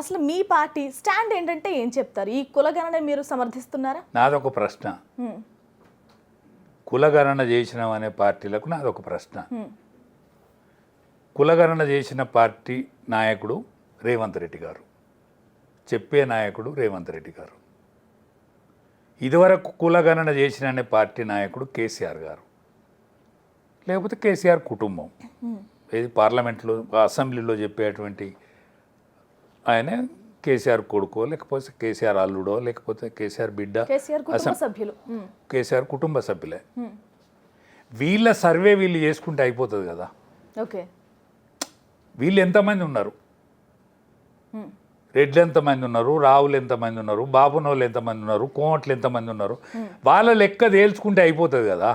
అసలు మీ party stand ఏంటంటే ఏం చెప్తారు? ఈ కులగణన మీరు సమర్థిస్తున్నారా? నాదొక ప్రశ్న. కులగణన చేసినాం అనే పార్టీలకు నాదొక ప్రశ్న. కులగణన చేసిన పార్టీ నాయకుడు రేవంత్ రెడ్డి గారు. చెప్పే నాయకుడు రేవంత్ రెడ్డి గారు. ఇదివరకు కులగణన చేసిన అనే పార్టీ నాయకుడు కేసీఆర్ గారు. లేకపోతే కేసీఆర్ కుటుంబం. ఏది పార్లమెంట్లో అసెంబ్లీలో చెప్పేటువంటి ఆయన కేసీఆర్ కొడుకో లేకపోతే కేసీఆర్ అల్లుడో లేకపోతే కేసీఆర్ బిడ్డ సభ్యులు. కేసీఆర్ కుటుంబ సభ్యులే. వీళ్ళ సర్వే వీళ్ళు చేసుకుంటే అయిపోతుంది కదా. ఓకే. వీళ్ళు ఎంతమంది ఉన్నారు. రెడ్లు ఎంతమంది ఉన్నారు? రావులు ఎంతమంది ఉన్నారు? బాబునోళ్ళు ఎంతమంది ఉన్నారు? కోమట్లు ఎంతమంది ఉన్నారు? వాళ్ళ లెక్క తేల్చుకుంటే అయిపోతుంది కదా.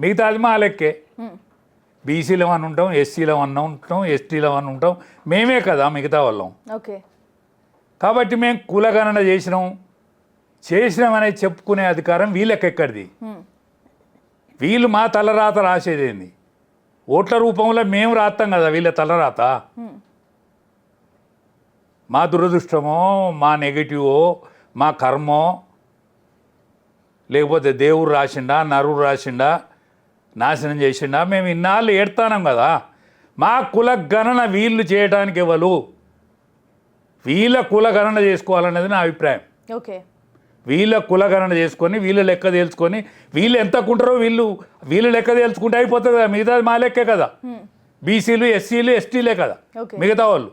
మిగతాది మా లెక్కే. బీసీలో అని ఉంటాం ఎస్సీలో అని ఉంటాం ఎస్టీలో అని ఉంటాం. మేమే కదా మిగతా వాళ్ళం. ఓకే. కాబట్టి మేము కులగణన చేసినాం. చేసినామనే చెప్పుకునే అధికారం వీళ్ళకి ఎక్కడిది హ్మ్. వీళ్ళు మా తలరాత రాసేదేంది? ఓట్ల రూపంలో మేము రాస్తాం కదా వీళ్ళ తలరాత. మా దురదృష్టమో మా నెగటివో మా కర్మో లేకపోతే దేవుడు రాసిండా నరుడు రాసిండా నాశనం చేసిండా మేము ఇన్నాళ్ళు ఏడతానం కదా. మా కుల గణన వీళ్ళు చేయడానికి ఎవరు? వీళ్ళ కుల గణన చేసుకోవాలనేది నా అభిప్రాయం ఓకే వీళ్ళ కుల గణన చేసుకొని వీళ్ళ లెక్క తేల్చుకొని వీళ్ళు ఎంత కుంటారో వీళ్ళు వీళ్ళు లెక్క తేల్చుకుంటే అయిపోతుంది కదా మిగతా మా లెక్కే కదా. బీసీలు ఎస్సీలు ఎస్టీలే కదా. మిగతా వాళ్ళు.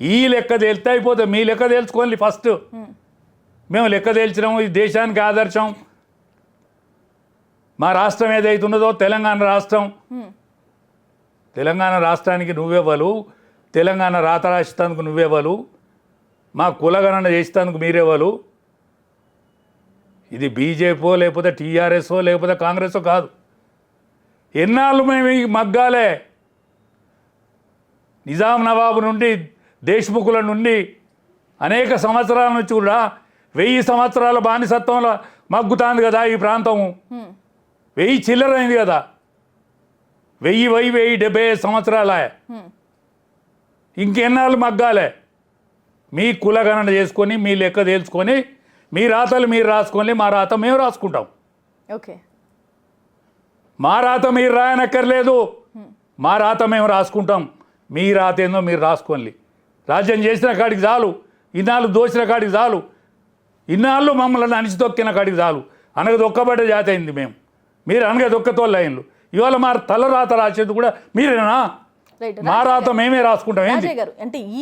ఈ లెక్క తేలితే అయిపోతుంది మీ లెక్క తేల్చుకోండి ఫస్ట్. మేము లెక్క తేల్చినాము ఈ దేశానికి ఆదర్శం మా రాష్ట్రం ఏదైతున్నదో తెలంగాణ రాష్ట్రం. తెలంగాణ రాష్ట్రానికి నువ్వేవలు తెలంగాణ రాత రాసినందుకు నువ్వేవలు? మా కులగణన చేసేందుకు మీరేవలు? ఇది బీజేపీో లేకపోతే టీఆర్ఎస్ఓ లేకపోతే కాంగ్రెస్ఓ కాదు. ఎన్నాళ్ళు మేము ఈ మగ్గాలే? నిజాం నవాబు నుండి దేశ్ముఖుల నుండి అనేక సంవత్సరాల నుంచి కూడా వెయ్యి సంవత్సరాల బానిసత్వంలో మగ్గుతాంది కదా ఈ ప్రాంతము. వెయ్యి చిల్లరైంది కదా. వెయ్యి వెయ్యి వెయ్యి డెబ్బై ఐదు సంవత్సరాల. ఇంకెన్నాళ్ళు మగ్గాలే? మీ కులగణన చేసుకొని మీ లెక్క తేల్చుకొని మీ రాతలు మీరు రాసుకొని మా రాత మేము రాసుకుంటాం. ఓకే. మా రాత మీరు రాయనక్కర్లేదు. మా రాత మేము రాసుకుంటాం. మీ రాత ఏందో మీరు రాసుకోండి. రాజ్యం చేసిన కాడికి చాలు. ఇన్నాళ్ళు దోచిన కాడికి చాలు. ఇన్నాళ్ళు మమ్మల్ని అణిచితొక్కిన కాడికి చాలు. అనగ దొక్కబడ్డ జాతి అయింది మేము. మీరు అనగ దొక్కతోళ్ళు అయిండ్లు ఇవాళ మా తల రాత రాసేది కూడా మీరేనా? రైట్ మేమే రాసుకుంటాం. గారు అంటే ఈ